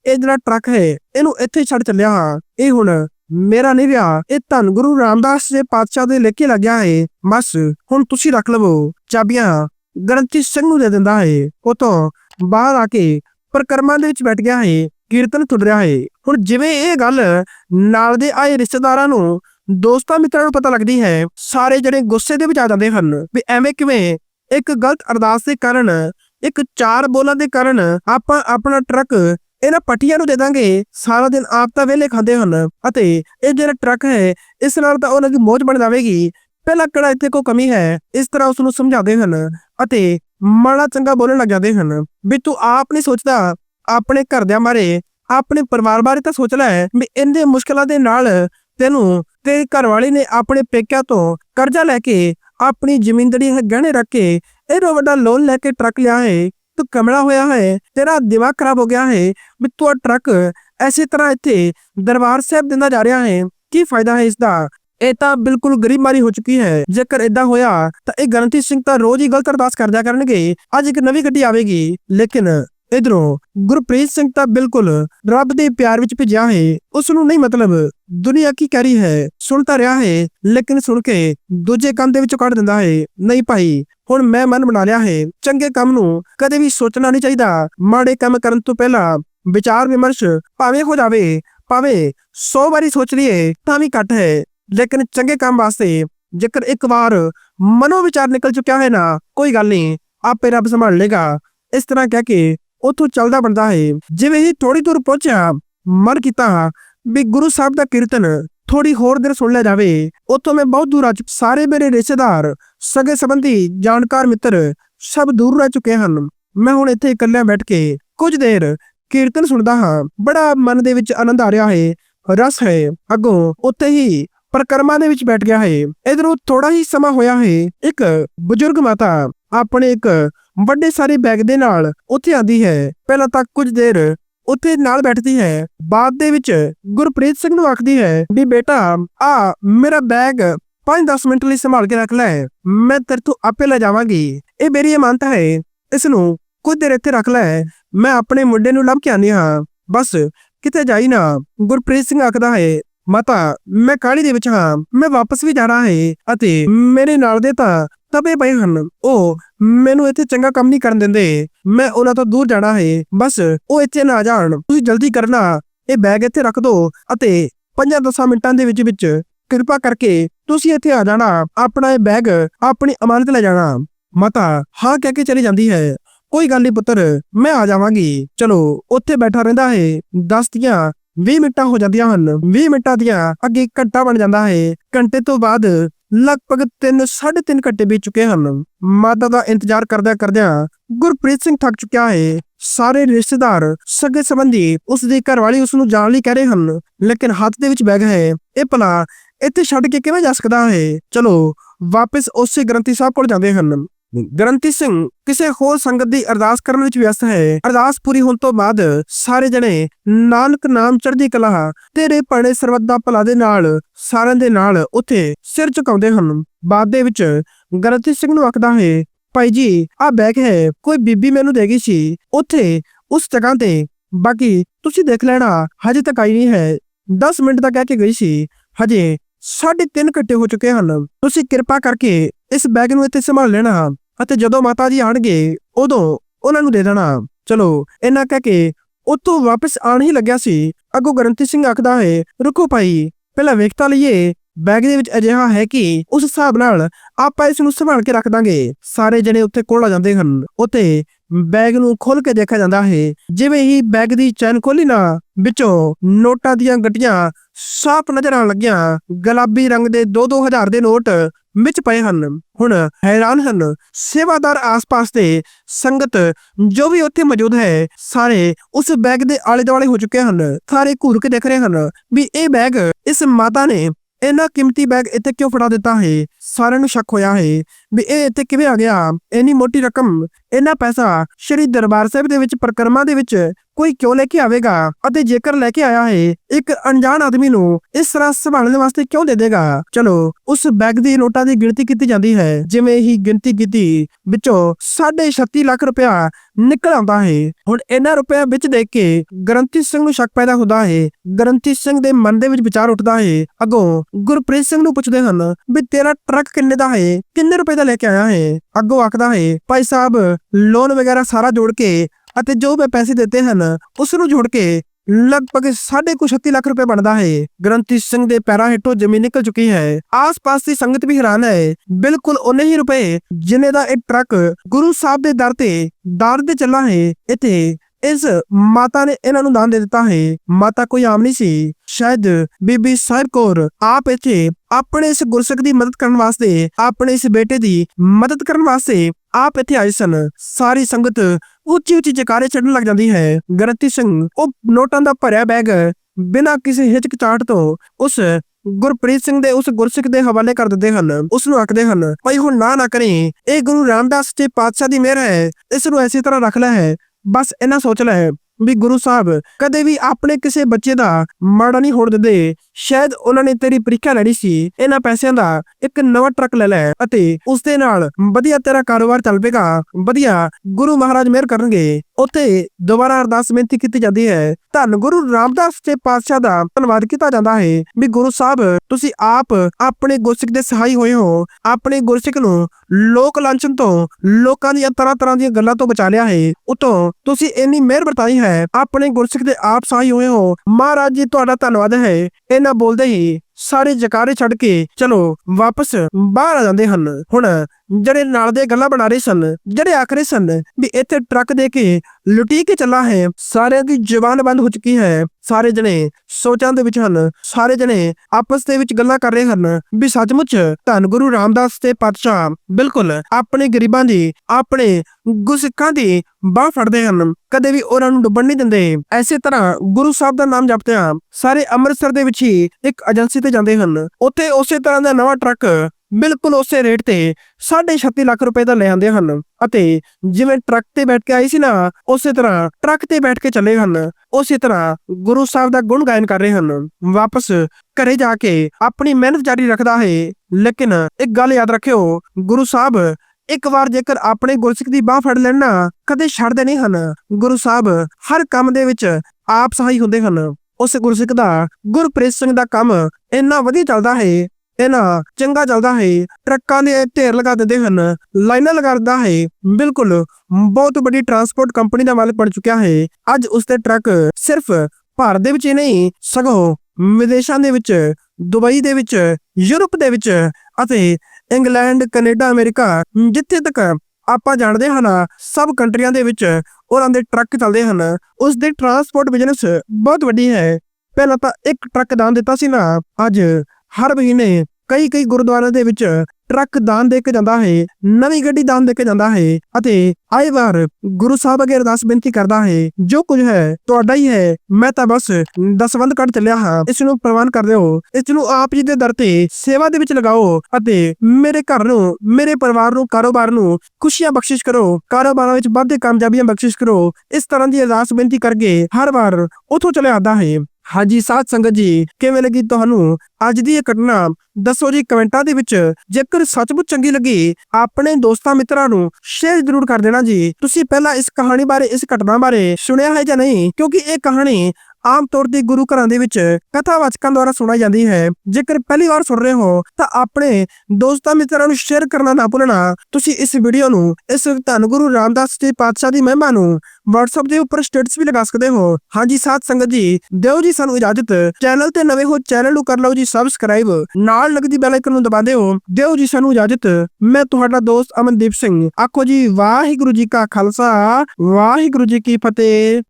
Speaker 1: ਇਹ ਜਿਹੜਾ ਟਰੱਕ ਹੈ, ਇਹਨੂੰ ਇੱਥੇ ਛੱਡ ਚੱਲਿਆ ਹਾਂ। ਇਹ ਹੁਣ ਮੇਰਾ ਨਹੀਂ ਰਿਹਾ। ਇਹ ਧੰਨ ਗੁਰੂ ਰਾਮਦਾਸ ਜੀ ਪਾਤਸ਼ਾਹ ਦੇ ਲੇਖੇ ਲੱਗਿਆ ਹੈ। ਬਸ, ਹੁਣ ਤੁਸੀਂ ਰੱਖ ਲਵੋ। ਚਾਬੀਆਂ ਗਰੰਟੀ ਸਿੰਘ ਨੂੰ ਦੇ ਦਿੰਦਾ ਹੈ। ਉਹ ਤੋਂ ਬਾਹਰ ਆ ਕੇ ਪ੍ਰਕਰਮਾਂ ਦੇ ਵਿੱਚ ਬੈਠ ਗਿਆ ਹੈ। ਕੀਰਤਨ ਤੁਰ ਰਿਹਾ ਹੈ। ਹੁਣ ਜਿਵੇਂ ਇਹ ਗੱਲ ਨਾਲ ਦੇ ਆਏ ਰਿਸ਼ਤੇਦਾਰਾਂ ਨੂੰ, ਦੋਸਤਾਂ ਮਿੱਤਰਾਂ ਨੂੰ ਪਤਾ ਲੱਗਦੀ ਹੈ, ਸਾਰੇ ਜਿਹੜੇ ਗੁੱਸੇ ਦੇ ਵਿੱਚ ਆ ਜਾਂਦੇ ਹਨ ਵੀ ਐਵੇਂ ਕਿਵੇਂ ਇੱਕ ਗਲਤ ਅਰਦਾਸ ਦੇ ਕਾਰਨ, ਇੱਕ ਚਾਰ ਬੋਲਾਂ ਦੇ ਕਾਰਨ ਆਪਾਂ ਆਪਣਾ ਟਰੱਕ ਇਹਨਾਂ ਪਟੀਆਂ ਨੂੰ ਦੇ ਦਾਂਗੇ। ਸਾਰਾ ਦਿਨ ਆਪ ਤਾਂ ਵਿਹਲੇ ਖਾਂਦੇ ਹਨ ਅਤੇ ਇਹ ਜਿਹੜਾ ਟਰੱਕ ਹੈ, ਇਸ ਨਾਲ ਤਾਂ ਉਹਨਾਂ ਦੀ ਮੌਜ ਬਣ ਜਾਵੇਗੀ। ਪਹਿਲਾਂ ਕਿਹੜਾ ਇੱਥੇ ਕੋਈ ਕਮੀ ਹੈ, ਇਸ ਤਰ੍ਹਾਂ ਉਸ ਨੂੰ ਸਮਝਾਉਂਦੇ ਹਨ ਅਤੇ ਮਾੜਾ ਚੰਗਾ ਬੋਲਣ ਲੱਗ ਜਾਂਦੇ ਹਨ ਵੀ ਤੂੰ ਆਪ ਨਹੀਂ ਸੋਚਦਾ, ਆਪਣੇ ਘਰਦਿਆਂ ਬਾਰੇ, ਆਪਣੇ ਪਰਿਵਾਰ ਬਾਰੇ ਤਾਂ ਸੋਚ ਲੈ ਵੀ ਇਹਦੇ ਮੁਸ਼ਕਲਾਂ ਦੇ ਨਾਲ ਤੈਨੂੰ ਤੇ ਘਰਵਾਲੀ ਨੇ ਆਪਣੇ ਪੇਕਿਆਂ ਤੋਂ ਕਰਜ਼ਾ ਲੈ ਕੇ ਆਪਣੀ ਜ਼ਮੀਨਦੜੀ ਗਹਿਣੇ ਰੱਖ ਕੇ ਇਹ ਵੱਡਾ ਲੋਨ ਲੈ ਕੇ ਟਰੱਕ ਲਿਆ ਹੈ। ਤੂੰ ਕਮਲਾ ਹੋਇਆ ਹੈ, ਤੇਰਾ ਦਿਮਾਗ ਖਰਾਬ ਹੋ ਗਿਆ ਹੈ, ਵੀ ਤੂੰ ਟਰੱਕ ਐਸੀ ਤਰ੍ਹਾਂ ਇੱਥੇ ਦਰਬਾਰ ਸਾਹਿਬ ਦਿੰਦਾ ਜਾ ਰਿਹਾ ਹੈ, ਕੀ ਫਾਇਦਾ ਹੈ ਇਸ ਦਾ ਇਹ ਤਾਂ ਬਿਲਕੁਲ ਗਰੀਬਮਾਰੀ ਹੋ ਚੁੱਕੀ ਹੈ, ਜੇਕਰ ਇਦਾਂ ਹੋਇਆ ਤਾਂ ਇਹ ਗ੍ਰੰਥੀ ਸਿੰਘ ਤਾਂ ਰੋਜ਼ ਹੀ ਗਲਤ ਅਰਦਾਸ ਕਰਦਿਆ ਕਰਨਗੇ, ਅੱਜ ਇੱਕ ਨਵੀਂ ਗੱਡੀ ਆਵੇਗੀ, ਲੇਕਿਨ ਇਧਰੋਂ ਗੁਰਪ੍ਰੀਤ ਸਿੰਘ ਤਾਂ ਬਿਲਕੁਲ ਰੱਬ ਦੇ ਪਿਆਰ ਵਿੱਚ ਭਿੱਜਿਆ ਹੈ। ਉਸ ਨੂੰ ਨਹੀਂ ਮਤਲਬ, ਦੁਨੀਆ ਕੀ ਕਹਿ ਰਹੀ ਹੈ? ਸੁਣ ਤਾਂ ਰਿਹਾ ਹੈ, ਲੇਕਿਨ ਸੁਣ ਕੇ ਦੂਜੇ ਕੰਮ ਦੇ ਵਿੱਚੋਂ ਕੱਢ ਦਿੰਦਾ ਹੈ, ਨਹੀਂ ਭਾਈ, ਹੁਣ ਮੈਂ ਮਨ ਬਣਾ ਲਿਆ ਹੈ, ਚੰਗੇ ਕੰਮ ਨੂੰ ਕਦੇ ਵੀ ਸੋਚਣਾ ਨਹੀਂ ਚਾਹੀਦਾ। ਮਾੜੇ ਕੰਮ ਕਰਨ ਤੋਂ ਪਹਿਲਾਂ ਵਿਚਾਰ ਵਿਮਰਸ਼ ਭਾਵੇਂ ਹੋ ਜਾਵੇ, ਭਾਵੇਂ 100 ਵਾਰੀ ਸੋਚ ਲਈਏ ਤਾਂ ਵੀ ਘੱਟ ਹੈ। ਲੇਕਿਨ ਚੰਗੇ ਕੰਮ ਵਾਸਤੇ ਜੇਕਰ ਇੱਕ ਵਾਰ ਮਨੋ ਵਿਚਾਰ ਨਿਕਲ ਚੁੱਕਿਆ ਹੈ ਨਾ, ਕੋਈ ਗੱਲ ਨਹੀਂ, ਆਪੇ ਰੱਬ ਸੰਭਾਲ ਲੇਗਾ ਇਸ ਤਰ੍ਹਾਂ ਕਹਿ ਕੇ ਉਥੋਂ ਚੱਲਦਾ ਬੰਦਾ ਹੈ ਜਿਵੇਂ ਹੀ ਥੋੜੀ ਦੂਰ ਪਹੁੰਚਿਆ, ਮਨ ਕੀਤਾ ਵੀ ਗੁਰੂ ਸਾਹਿਬ ਦਾ ਕੀਰਤਨ ਥੋੜੀ ਹੋਰ ਦੇਰ ਸੁਣ ਲਿਆ ਜਾਵੇ। ਉਥੋਂ ਮੈਂ ਬਹੁਤ ਦੂਰ ਆ ਚੁੱਕ, ਸਾਰੇ ਮੇਰੇ ਰਿਸ਼ਤੇਦਾਰ, ਸਗੇ ਸੰਬੰਧੀ, ਜਾਣਕਾਰ ਮਿੱਤਰ ਸਭ ਦੂਰ ਰਹਿ ਚੁੱਕੇ ਹਨ। ਮੈਂ ਹੁਣ ਇੱਥੇ ਇਕੱਲਾ ਬੈਠ ਕੇ ਕੁਝ ਦੇਰ ਕੀਰਤਨ ਸੁਣਦਾ ਹਾਂ। ਬੜਾ ਮਨ ਦੇ ਵਿੱਚ ਆਨੰਦ ਆ ਰਿਹਾ ਹੈ, ਰਸ ਹੈ। ਅੱਗੋਂ ਉੱਥੇ ਹੀ ਪ੍ਰਕਰਮਾਂ ਦੇ ਵਿੱਚ ਬੈਠ ਗਿਆ ਹੈ। ਇਧਰੋਂ ਥੋੜਾ ਹੀ ਸਮਾਂ ਹੋਇਆ ਹੈ, ਇੱਕ ਬਜ਼ੁਰਗ ਮਾਤਾ ਆਪਣੇ ਇੱਕ ਵੱਡੇ ਸਾਰੇ ਬੈਗ ਦੇ ਨਾਲ ਉੱਥੇ ਆਂਦੀ ਹੈ। ਪਹਿਲਾਂ ਤਾਂ ਕੁਝ ਦੇਰ ਉੱਥੇ ਨਾਲ ਬੈਠਦੀ ਹੈ। ਬਾਅਦ ਦੇ ਵਿੱਚ ਗੁਰਪ੍ਰੀਤ ਸਿੰਘ ਨੂੰ ਆਖਦੀ ਹੈ ਵੀ ਬੇਟਾ, ਆ ਮੇਰਾ ਬੈਗ 5-10 ਮਿੰਟ ਲਈ ਸੰਭਾਲ ਕੇ ਰੱਖ ਲੈ। ਮੈਂ ਤੇਰੇ ਤੋਂ ਆਪੇ ਲੈ ਜਾਵਾਂਗੀ। ਇਹ ਮੇਰੀ ਇਮਾਨਤ ਹੈ। ਇਸ ਨੂੰ ਕੁਝ ਦੇਰ ਇੱਥੇ ਰੱਖ ਲੈ। ਮੈਂ ਆਪਣੇ ਮੁੰਡੇ ਨੂੰ ਲੱਭ ਕੇ ਆਨੀ ਹਾਂ। ਬਸ ਕਿਤੇ ਜਾਈ ਨਾ। ਗੁਰਪ੍ਰੀਤ ਸਿੰਘ ਆਖਦਾ ਹੈ, ਮਾਤਾ, ਮੈਂ ਕਾਹਲੀ ਦੇ ਵਿੱਚ ਹਾਂ। ਮੈਂ ਵਾਪਸ ਵੀ ਜਾਣਾ ਹੈ ਅਤੇ ਮੇਰੇ ਨਾਲ ਦੇ ਤਾਂ ਤਬੇ ਪਏ ਹਨ। ਉਹ ਮੈਨੂੰ ਇੱਥੇ ਚੰਗਾ ਕੰਮ ਨਹੀਂ ਕਰਨ ਦਿੰਦੇ। ਮੈਂ ਉਹਨਾਂ ਤੋਂ ਦੂਰ ਜਾਣਾ ਹੈ। ਬਸ, ਉਹ ਇੱਥੇ ਨਾ ਜਾਣ। ਤੁਸੀਂ ਜਲਦੀ ਕਰਨਾ। ਇਹ ਬੈਗ ਇੱਥੇ ਰੱਖ ਦਿਓ ਅਤੇ 5-10 ਮਿੰਟਾਂ ਦੇ ਵਿੱਚ ਵਿੱਚ ਕਿਰਪਾ ਕਰਕੇ ਤੁਸੀਂ ਇੱਥੇ ਆ ਜਾਣਾ। ਆਪਣਾ ਇਹ ਬੈਗ ਆਪਣੀ ਅਮਾਨਤ ਲੈ ਜਾਣਾ। ਮਾਤਾ, ਹਾਂ ਕਹਿ ਕੇ ਚਲੀ ਜਾਂਦੀ ਹੈ। ਕੋਈ ਗੱਲ ਨਹੀਂ ਪੁੱਤਰ, ਮੈਂ ਆ ਜਾਵਾਂਗੀ। ਚਲੋ, ਉੱਥੇ ਬੈਠਾ ਰਹਿੰਦਾ ਹੈ। 10 ਦੀਆਂ 20 ਮਿੰਟਾਂ ਹੋ ਜਾਂਦੀਆਂ ਹਨ। 20 ਮਿੰਟਾਂ ਦੀਆਂ ਅੱਗੇ ਘੰਟਾ ਬਣ ਜਾਂਦਾ ਹੈ। ਘੰਟੇ ਤੋਂ ਬਾਅਦ ਲਗਭਗ 3 3.5 ਘੰਟੇ ਬੀਤ ਚੁੱਕੇ ਹਨ। ਮਾਤਾ ਦਾ ਇੰਤਜ਼ਾਰ ਕਰਦਿਆਂ ਕਰਦਿਆਂ ਗੁਰਪ੍ਰੀਤ ਸਿੰਘ ਥੱਕ ਚੁੱਕਿਆ ਹੈ। ਸਾਰੇ ਰਿਸ਼ਤੇਦਾਰ ਸਗੇ ਸੰਬੰਧੀ ਉਸ ਦੀ ਘਰਵਾਲੀ ਉਸ ਨੂੰ ਜਾਣ ਲਈ ਕਹਿ ਰਹੇ ਹਨ, ਲੇਕਿਨ ਹੱਥ ਦੇ ਵਿੱਚ ਬੈਗ ਹੈ। ਇਹ ਭਲਾ ਇੱਥੇ ਛੱਡ ਕੇ ਕਿਵੇਂ ਜਾ ਸਕਦਾ ਹੈ? ਚਲੋ, ਵਾਪਸ ਉਸੇ ਗ੍ਰੰਥੀ ਸਾਹਿਬ ਕੋਲ ਜਾਂਦੇ ਹਨ। ਗ੍ਰੰਥੀ ਸਿੰਘ ਕਿਸੇ ਹੋਰ ਸੰਗਤ ਦੀ ਅਰਦਾਸ ਕਰਨ ਵਿੱਚ ਵਿਅਸਤ ਹੈ। ਅਰਦਾਸ ਪੂਰੀ ਹੋਣ ਤੋਂ ਬਾਅਦ ਸਾਰੇ ਜਣੇ ਨਾਨਕ ਨਾਮ ਚੜ੍ਹਦੀ ਕਲਾ ਤੇਰੇ ਭਾਣੇ ਸਰਬੱਤ ਦਾ ਭਲਾ ਦੇ ਨਾਲ, ਸਾਰਿਆਂ ਦੇ ਨਾਲ ਉੱਥੇ ਸਿਰ ਝੁਕਾਉਂਦੇ ਹਨ। ਬਾਅਦ ਦੇ ਵਿੱਚ ਗ੍ਰੰਥੀ ਸਿੰਘ ਨੂੰ ਆਖਦਾ ਹੈ, ਭਾਈ ਜੀ ਆ ਬੈਗ ਹੈ, ਕੋਈ ਬੀਬੀ ਮੈਨੂੰ ਦੇ ਗਈ ਸੀ। ਉੱਥੇ ਉਸ ਜਗ੍ਹਾ ਤੇ, ਬਾਕੀ ਤੁਸੀਂ ਦੇਖ ਲੈਣਾ, ਹਜੇ ਤੱਕ ਆਈ ਨਹੀਂ ਹੈ। 10 ਮਿੰਟ ਦਾ ਕਹਿ ਕੇ ਗਈ ਸੀ, ਹਜੇ ਸਾਢੇ ਤਿੰਨ ਘੰਟੇ ਹੋ ਚੁੱਕੇ ਹਨ। ਤੁਸੀਂ ਕਿਰਪਾ ਕਰਕੇ ਇਸ ਬੈਗ ਨੂੰ ਇੱਥੇ ਸੰਭਾਲ ਲੈਣਾ। ਅਤੇ ਜਦੋਂ ਮਾਤਾ ਜੀ ਆਣਗੇ ਉਦੋਂ ਉਹਨਾਂ ਨੂੰ ਦੇ ਦੇਣਾ। ਚਲੋ ਇਹਨਾਂ ਕਹਿ ਕੇ ਉੱਥੋਂ ਵਾਪਸ ਆਣ ਹੀ ਲੱਗਿਆ ਸੀ। ਅੱਗੋਂ ਗਰੰਤੀ ਸਿੰਘ ਆਖਦਾ ਹੈ, ਰੁਕੋ ਭਾਈ, ਪਹਿਲਾਂ ਵੇਖ ਤਾਂ ਲਈਏ। ਬੈਗ ਦੇ ਵਿੱਚ ਅਜਿਹਾ ਹੈ ਕਿ ਉਸ ਹਿਸਾਬ ਨਾਲ ਆਪਾਂ ਇਸ ਨੂੰ ਸੰਭਾਲ ਕੇ ਰੱਖ ਦਾਂਗੇ। ਸਾਰੇ ਜਣੇ ਉੱਥੇ ਕੋਲ ਆ ਜਾਂਦੇ ਹਨ। ਉੱਥੇ ਬੈਗ ਨੂੰ ਖੋਲ ਕੇ ਦੇਖਿਆ ਜਾਂਦਾ ਹੈ। ਜਿਵੇਂ ਹੀ ਬੈਗ ਦੀ ਚੈਨ ਖੋਲੀ ਨਾ, ਵਿੱਚੋਂ ਨੋਟਾਂ ਦੀਆਂ ਗੱਟੀਆਂ ਸਾਫ਼ ਨਜ਼ਰ ਆਉਣ ਲੱਗੀਆਂ। ਗੁਲਾਬੀ ਰੰਗ ਦੇ 2-2000 ਦੇ ਨੋਟ ਵਿੱਚ ਪਏ ਹਨ। ਹੁਣ ਹੈਰਾਨ ਹਨ, ਸੇਵਾਦਾਰ ਆਸ-ਪਾਸ ਦੇ ਸੰਗਤ ਜੋ ਵੀ ਉੱਥੇ ਮੌਜੂਦ ਹੈ, ਸਾਰੇ ਉਸ ਬੈਗ ਦੇ ਆਲੇ-ਦੁਆਲੇ ਹੋ ਚੁੱਕੇ ਹਨ। ਸਾਰੇ ਘੂਰ ਕੇ ਦੇਖ ਰਹੇ ਹਨ ਵੀ ਇਹ ਬੈਗ ਇਸ ਮਾਤਾ ਨੇ ਇੰਨਾ ਕੀਮਤੀ ਬੈਗ ਇੱਥੇ ਕਿਉਂ ਫੜਾ ਦਿੱਤਾ ਹੈ। ਸਾਰਿਆਂ ਨੂੰ ਸ਼ੱਕ ਹੋਇਆ ਹੈ ਵੀ ਇਹ ਇੱਥੇ ਕਿਵੇਂ ਆ ਗਿਆ? ਇੰਨੀ ਮੋਟੀ ਰਕਮ, ਇੰਨਾ ਪੈਸਾ ਸ਼੍ਰੀ ਦਰਬਾਰ ਸਾਹਿਬ ਦੇ ਵਿੱਚ ਪ੍ਰਕਰਮਾਂ ਦੇ ਵਿੱਚ ਕੋਈ ਕਿਉਂ ਲੈ ਕੇ ਆਵੇਗਾ? ਅਤੇ ਜੇਕਰ ਲੈ ਕੇ ਆਇਆ ਹੈ, ਇੱਕ ਅਣਜਾਣ ਆਦਮੀ ਨੂੰ ਇਸ ਤਰ੍ਹਾਂ ਸੰਭਾਲਣ ਵਾਸਤੇ ਕਿਉਂ ਦੇ ਦੇਗਾ? ਚਲੋ, ਉਸ ਬੈਗ ਦੀ ਨੋਟਾਂ ਦੀ ਗਿਣਤੀ ਕੀਤੀ ਜਾਂਦੀ ਹੈ। ਜਿਵੇਂ ਹੀ ਗਿਣਤੀ ਕੀਤੀ, ਵਿੱਚੋਂ 36 ਲੱਖ ਰੁਪਇਆ ਨਿਕਲ ਆਉਂਦਾ ਹੈ। ਹੁਣ ਇਹਨਾਂ ਰੁਪਇਆ ਵਿੱਚ ਦੇਖ ਕੇ ਗਰੰਤੀ ਸਿੰਘ ਨੂੰ ਸ਼ੱਕ ਪੈਦਾ ਹੁੰਦਾ ਹੈ। ਗਰੰਤੀ ਸਿੰਘ ਦੇ ਮਨ ਦੇ ਵਿੱਚ ਵਿਚਾਰ ਉੱਠਦਾ ਹੈ। ਅਗੋਂ ਗੁਰਪ੍ਰੀਤ ਸਿੰਘ ਨੂੰ ਪੁੱਛਦੇ ਹਨ, ਵੀ ਤੇਰਾ ਟਰੱਕ ਕਿੰਨੇ ਦਾ ਹੈ? ਕਿੰਨੇ ਰੁਪਏ ਦਾ ਲੈ ਕੇ ਆਇਆ ਹੈ, ਅੱਗੋਂ ਆਖਦਾ ਹੈ, ਭਾਈ ਸਾਹਿਬ ਲੋਨ ਵਗੈਰਾ ਸਾਰਾ ਜੋੜ ਕੇ ਅਤੇ ਜੋ ਮੈਂ ਪੈਸੇ ਦਿੱਤੇ ਹਨ ਉਸ ਨੂੰ ਜੋੜ ਕੇ ਲਗਭਗ 36 ਲੱਖ ਰੁਪਏ ਬਣਦਾ ਹੈ। ਗ੍ਰੰਥੀ ਸਿੰਘ ਦੇ ਪੈਰਾਂ ਹੇਠੋਂ ਜ਼ਮੀਨ ਨਿਕਲ ਚੁੱਕੀ ਹੈ। ਆਸ-ਪਾਸ ਦੀ ਸੰਗਤ ਵੀ ਹੈਰਾਨ ਹੈ। ਬਿਲਕੁਲ ਉਨੇ ਹੀ ਰੁਪਏ ਜਿਨੇ ਦਾ ਇਹ ਟਰੱਕ ਗੁਰੂ ਸਾਹਿਬ ਦੇ ਦਰ ਤੇ ਦਰ ਤੇ ਚੱਲਾ ਹੈ, ਇੱਥੇ ਇਸ ਮਾਤਾ ਨੇ ਇਹਨਾਂ ਨੂੰ ਦਾਨ ਦੇ ਦਿੱਤਾ ਹੈ। ਮਾਤਾ ਕੋਈ ਆਮ ਨਹੀਂ ਸੀ। ਸ਼ਾਇਦ ਬੀਬੀ ਸਾਹਿਬ ਕੌਰ ਆਪ ਇੱਥੇ ਆਪਣੇ ਇਸ ਗੁਰਸਿੱਖ ਦੀ ਮਦਦ ਕਰਨ ਵਾਸਤੇ, ਆਪਣੇ ਇਸ ਬੇਟੇ ਦੀ ਮਦਦ ਕਰਨ ਵਾਸਤੇ ਆਪ ਇੱਥੇ ਆਏ ਸਨ। ਸਾਰੀ ਸੰਗਤ ਉੱਚੀ ਉੱਚੀ ਜਕਾਰੇ ਚੜਨ ਲੱਗ ਜਾਂਦੀ ਹੈ। ਗਰਤੀ ਸਿੰਘ ਉਹ ਨੋਟਾਂ ਦਾ ਭਰਿਆ ਬੈਗ ਬਿਨਾਂ ਕਿਸੇ ਹਿਚਕਚਾਹਟ ਤੋਂ ਉਸ ਗੁਰਪ੍ਰੀਤ ਸਿੰਘ ਦੇ ਉਸ ਗੁਰਸਿੱਖ ਦੇ ਹਵਾਲੇ ਕਰ ਦਿੰਦੇ ਹਨ। ਉਸ ਨੂੰ ਆਖਦੇ ਹਨ, ਭਾਈ ਹੁਣ ਨਾ ਨਾ ਕਰੀ। ਇਹ ਗੁਰੂ ਰਾਮਦਾਸ ਜੀ ਪਾਤਸ਼ਾਹ ਦੀ ਮਿਹਰ ਹੈ। ਇਸ ਨੂੰ ਐਸੀ ਤਰ੍ਹਾਂ ਰੱਖ ਲੈ ਹੈ ਬਸ ਇਹਨਾਂ ਸੋਚ ਲੈ। ਵੀ ਗੁਰੂ ਸਾਹਿਬ, ਕਦੇ ਵੀ ਆਪਣੇ ਕਿਸੇ ਬੱਚੇ ਦਾ ਮਾੜਾ ਨਹੀਂ ਹੋਣ ਦਿੰਦੇ। ਸ਼ਾਇਦ ਉਹਨਾਂ ਨੇ ਤੇਰੀ ਪ੍ਰੀਖਿਆ ਲੈਣੀ ਸੀ, ਇਹਨਾਂ ਪੈਸਿਆਂ ਦਾ ਇੱਕ ਨਵਾਂ ਟਰੱਕ ਲੈ ਲੈ ਅਤੇ ਉਸ ਦੇ ਨਾਲ ਵਧੀਆ ਤੇਰਾ ਕਾਰੋਬਾਰ ਚੱਲ ਪੇਗਾ ਵਧੀਆ ਗੁਰੂ ਮਹਾਰਾਜ ਮਿਹਰ ਕਰਨਗੇ। ਉੱਥੇ ਦੁਬਾਰਾ ਅਰਦਾਸ ਬੇਨਤੀ ਕੀਤੀ ਜਾਂਦੀ ਹੈ। ਧੰਨ ਗੁਰੂ ਰਾਮਦਾਸ ਜੀ ਪਾਤਸ਼ਾਹ ਦਾ ਧੰਨਵਾਦ ਕੀਤਾ ਜਾਂਦਾ ਹੈ ਵੀ ਗੁਰੂ ਸਾਹਿਬ, ਤੁਸੀਂ ਆਪ ਆਪਣੇ ਗੁਰਸਿੱਖ ਦੇ ਸਹਾਈ ਹੋਏ ਹੋ। ਆਪਣੇ ਗੁਰਸਿੱਖ ਨੂੰ ਲੋਕ ਲਾਂਛਨ ਤੋਂ ਲੋਕਾਂ ਦੀਆਂ ਤਰ੍ਹਾਂ ਤਰ੍ਹਾਂ ਦੀਆਂ ਗੱਲਾਂ ਤੋਂ ਬਚਾ ਲਿਆ ਹੈ। ਉਤੋਂ ਤੁਸੀਂ ਇੰਨੀ ਮਿਹਰ ਵਰਤਾਈ ਹੈ ਆਪਣੇ ਗੁਰਸਿੱਖ ਦੇ ਆਪ ਸਹਾਈ ਹੋਏ ਹੋ। ਮਹਾਰਾਜ ਜੀ, ਤੁਹਾਡਾ ਧੰਨਵਾਦ ਹੈ। ਇਹਨਾਂ ਬੋਲਦੇ ਹੀ ਸਾਰੇ ਜਕਾਰੇ ਛੱਡ ਕੇ, ਚਲੋ, ਵਾਪਸ ਬਾਹਰ ਆ ਜਾਂਦੇ ਹਨ। ਹੁਣ ਜਿਹੜੇ ਨਾਲ ਦੇ ਗੱਲਾਂ ਬਣਾ ਰਹੇ ਸਨ, ਜਿਹੜੇ ਆਖ ਰਹੇ ਸਨ ਵੀ ਇੱਥੇ ਟਰੱਕ ਦੇ ਕੇ ਲੁੱਟੀ ਕੇ ਚੱਲਾ ਹੈ, ਸਾਰਿਆਂ ਦੀ ਜ਼ੁਬਾਨ ਬੰਦ ਹੋ ਚੁੱਕੀ ਹੈ। ਸਾਰੇ ਜਣੇ ਸੋਚਾਂ ਦੇ ਵਿੱਚ ਹਨ, ਸਾਰੇ ਜਣੇ ਆਪਸ ਦੇ ਵਿੱਚ ਗੱਲਾਂ ਕਰ ਰਹੇ ਹਨ ਵੀ ਸੱਚਮੁੱਚ ਧੰਨ ਗੁਰੂ ਰਾਮਦਾਸ ਤੇ ਪਾਤਸ਼ਾਹ ਬਿਲਕੁਲ ਆਪਣੇ ਗਰੀਬਾਂ ਦੀ, ਆਪਣੇ ਗੁਰਸਿੱਖਾਂ ਦੀ ਬਾਹ ਫੜਦੇ ਹਨ। ਕਦੇ ਵੀ ਉਹਨਾਂ ਨੂੰ ਡੁੱਬਣ ਨਹੀਂ ਦਿੰਦੇ। ਐਸੇ ਤਰ੍ਹਾਂ ਗੁਰੂ ਸਾਹਿਬ ਦਾ ਨਾਮ ਜਪਦੇ ਆ ਸਾਰੇ ਅੰਮ੍ਰਿਤਸਰ ਦੇ ਵਿੱਚ ਹੀ ਇੱਕ ਏਜੰਸੀ ਤੇ ਜਾਂਦੇ ਹਨ। ਉੱਥੇ ਉਸੇ ਤਰ੍ਹਾਂ ਦਾ ਨਵਾਂ ਟਰੱਕ ਬਿਲਕੁਲ ਉਸੇ ਰੇਟ ਤੇ 36 ਲੱਖ ਰੁਪਏ ਦਾ ਲੈ ਆਉਂਦੇ ਹਨ ਅਤੇ ਜਿਵੇਂ ਟਰੱਕ ਤੇ ਬੈਠ ਕੇ ਆਏ ਸੀ ਨਾ, ਉਸੇ ਤਰ੍ਹਾਂ ਟਰੱਕ ਤੇ ਬੈਠ ਕੇ ਚੱਲੇ ਹਨ। ਉਸੇ ਤਰ੍ਹਾਂ ਗੁਰੂ ਸਾਹਿਬ ਦਾ ਗੁਣ ਗਾਇਨ ਕਰ ਰਹੇ ਹਨ। ਵਾਪਸ ਘਰੇ ਜਾ ਕੇ ਆਪਣੀ ਮਿਹਨਤ ਜਾਰੀ ਰੱਖਦਾ ਹੈ। ਲੇਕਿਨ ਇੱਕ ਗੱਲ ਯਾਦ ਰੱਖਿਓ, ਗੁਰੂ ਸਾਹਿਬ ਇੱਕ ਵਾਰ ਜੇਕਰ ਆਪਣੇ ਗੁਰਸਿੱਖ ਦੀ ਬਾਹ ਫੜ ਲੈਣਾ ਕਦੇ ਛੱਡਦੇ ਨਹੀਂ ਹਨ। ਗੁਰੂ ਸਾਹਿਬ ਹਰ ਕੰਮ ਦੇ ਵਿੱਚ ਆਪ ਸਹਾਈ ਹੁੰਦੇ ਹਨ। ਉਸ ਗੁਰਸਿੱਖ ਦਾ ਗੁਰਪ੍ਰੀਤ ਸਿੰਘ ਦਾ ਕੰਮ ਇੰਨਾ ਵਧੀਆ ਚੱਲਦਾ ਹੈ, ਇੰਨਾ ਚੰਗਾ ਚੱਲਦਾ ਹੈ, ਟਰੱਕਾਂ ਦੇ ਢੇਰ ਲਗਾ ਦਿੰਦੇ ਹਨ, ਲਾਈਨਾਂ ਲਗਾ ਹੈ, ਬਿਲਕੁਲ ਬਹੁਤ ਵੱਡੀ ਟਰਾਂਸਪੋਰਟ ਕੰਪਨੀ ਦਾ ਮਾਲਕ ਬਣ ਚੁੱਕਿਆ ਹੈ। ਅੱਜ ਉਸ ਦੇ ਟਰੱਕ ਸਿਰਫ ਭਾਰਤ ਦੇ ਵਿੱਚ ਹੀ ਨਹੀਂ, ਸਗੋਂ ਵਿਦੇਸ਼ਾਂ ਦੇ ਵਿੱਚ, ਦੁਬਈ ਦੇ ਵਿੱਚ, ਯੂਰਪ ਦੇ ਵਿੱਚ ਅਤੇ ਇੰਗਲੈਂਡ, ਕੈਨੇਡਾ, ਅਮਰੀਕਾ, ਜਿੱਥੇ ਤੱਕ ਆਪਾਂ ਜਾਣਦੇ ਹਾਂ ਸਭ ਕੰਟਰੀਆਂ ਦੇ ਵਿੱਚ ਉਹਨਾਂ ਦੇ ਟਰੱਕ ਚੱਲਦੇ ਹਨ। ਉਸ ਦੀ ਟਰਾਂਸਪੋਰਟ ਬਿਜ਼ਨਸ ਬਹੁਤ ਵੱਡੀ ਹੈ। ਪਹਿਲਾਂ ਤਾਂ ਇੱਕ ਟਰੱਕ ਦਾਨ ਦਿੱਤਾ ਸੀ ਨਾ, ਅੱਜ ਹਰ ਮਹੀਨੇ ਕਈ ਕਈ ਗੁਰਦੁਆਰਿਆਂ ਦੇ ਵਿੱਚ ਟਰੱਕ ਦਾਨ ਦੇ ਕੇ ਜਾਂਦਾ ਹੈ, ਨਵੀਂ ਗੱਡੀ ਦਾਨ ਦੇ ਕੇ ਜਾਂਦਾ ਹੈ ਅਤੇ ਆਏ ਵਾਰ ਗੁਰੂ ਸਾਹਿਬ ਅਗੇ ਅਰਦਾਸ ਬੇਨਤੀ ਕਰਦਾ ਹੈ, ਜੋ ਕੁਝ ਹੈ ਤੁਹਾਡਾ ਹੀ ਹੈ, ਮੈਂ ਤਾਂ ਬਸ ਦਸਵੰਦ ਕੱਢ ਚੱਲਿਆ ਹਾਂ, ਇਸ ਨੂੰ ਪ੍ਰਵਾਨ ਕਰ ਦਿਓ, ਇਸ ਨੂੰ ਆਪ ਜੀ ਦੇ ਦਰ ਤੇ ਸੇਵਾ ਦੇ ਵਿੱਚ ਲਗਾਓ ਅਤੇ ਮੇਰੇ ਘਰ ਨੂੰ, ਮੇਰੇ ਪਰਿਵਾਰ ਨੂੰ, ਕਾਰੋਬਾਰ ਨੂੰ ਖੁਸ਼ੀਆਂ ਬਖਸ਼ਿਸ਼ ਕਰੋ, ਕਾਰੋਬਾਰਾਂ ਵਿੱਚ ਵਾਧੇ ਕਾਮਯਾਬੀਆਂ ਬਖਸ਼ਿਸ਼ ਕਰੋ, ਇਸ ਤਰ੍ਹਾਂ ਦੀ ਅਰਦਾਸ ਬੇਨਤੀ ਕਰਕੇ ਹਰ ਵਾਰ ਉਥੋਂ ਚਲੇ ਆਉਂਦਾ ਹੈ। ਹਾਂਜੀ, ਸਾਧ ਸੰਗਤ ਜੀ, ਕਿਵੇਂ ਲੱਗੀ ਤੁਹਾਨੂੰ ਅੱਜ ਦੀ ਇਹ ਘਟਨਾ? ਦੱਸੋ ਜੀ ਕਮੈਂਟਾਂ ਦੇ ਵਿੱਚ। ਜੇਕਰ ਸੱਚਮੁੱਚ ਚੰਗੀ ਲੱਗੀ, ਆਪਣੇ ਦੋਸਤਾਂ ਮਿੱਤਰਾਂ ਨੂੰ ਸ਼ੇਅਰ ਜ਼ਰੂਰ ਕਰ ਦੇਣਾ ਜੀ। ਤੁਸੀਂ ਪਹਿਲਾਂ ਇਸ ਕਹਾਣੀ ਬਾਰੇ, ਇਸ ਘਟਨਾ ਬਾਰੇ ਸੁਣਿਆ ਹੈ ਜਾਂ ਨਹੀਂ? ਕਿਉਂਕਿ ਇਹ ਕਹਾਣੀ ਆਮ ਤੌਰ ਤੇ ਗੁਰੂ ਘਰਾਂ ਦੇ ਵਿੱਚ ਕਥਾਵਾਚਕਾਂ ਦੁਆਰਾ ਸੁਣਾਈ ਜਾਂਦੀ ਹੈ। ਜੇਕਰ ਪਹਿਲੀ ਵਾਰ ਸੁਣ ਰਹੇ ਹੋ, ਤਾਂ ਆਪਣੇ ਦੋਸਤਾਂ ਮਿੱਤਰਾਂ ਨੂੰ ਸ਼ੇਅਰ ਕਰਨਾ ਨਾ ਭੁੱਲਣਾ। ਤੁਸੀਂ ਇਸ ਵੀਡੀਓ ਨੂੰ ਇਸ ਧੰਨ ਗੁਰੂ ਰਾਮਦਾਸ ਜੀ ਪਾਤਸ਼ਾਹ ਦੀ ਮਹਿਮਾ ਨੂੰ WhatsApp ਦੇ ਉੱਪਰ ਸਟੇਟਸ ਵੀ ਲਗਾ ਸਕਦੇ ਹੋ। ਹਾਂਜੀ ਸਾਥ ਸੰਗਤ ਜੀ, ਦਿਓ ਜੀ ਸਾਨੂੰ ਇਜਾਜ਼ਤ। ਚੈਨਲ ਤੇ ਨਵੇਂ ਹੋ ਚੈਨਲ ਨੂੰ ਕਰ ਲਓ ਜੀ ਸਬਸਕ੍ਰਾਈਬ ਨਾਲ ਲੱਗਦੀ ਬੈਲ ਆਈਕਨ ਨੂੰ ਦਬਾ ਦਿਓ। ਦਿਓ ਜੀ ਸਾਨੂੰ ਇਜਾਜ਼ਤ। ਮੈਂ ਤੁਹਾਡਾ ਦੋਸਤ ਅਮਨਦੀਪ ਸਿੰਘ। ਆਖੋ ਜੀ, ਵਾਹਿਗੁਰੂ ਜੀ ਕਾ ਖਾਲਸਾ, ਵਾਹਿਗੁਰੂ ਜੀ ਕੀ ਫਤਿਹ।